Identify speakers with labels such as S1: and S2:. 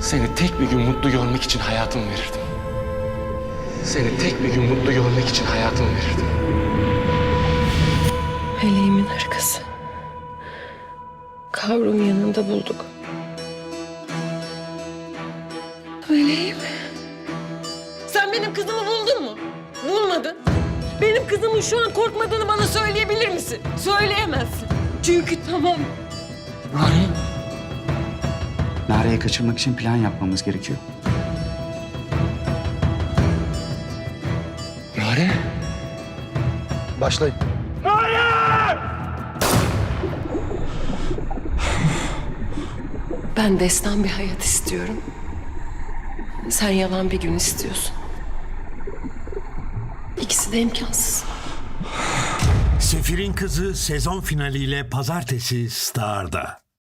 S1: Seni tek bir gün mutlu görmek için hayatımı verirdim. Seni tek bir gün mutlu görmek için hayatımı verirdim.
S2: Meleğimin arkası. Kavrun yanında bulduk. Meleğim. Sen benim kızımı buldun mu? Bulmadın. Benim kızımın şu an korkmadığını bana söyleyebilir misin? Söyleyemezsin. Çünkü tamam.
S1: Nare.
S3: Nare'yi kaçırmak için plan yapmamız gerekiyor.
S1: Nare.
S4: Başlayın.
S2: Ben destan bir hayat istiyorum. Sen yalan bir gün istiyorsun. İkisi de imkansız.
S5: Sefir'in Kızı sezon finaliyle pazartesi Star'da.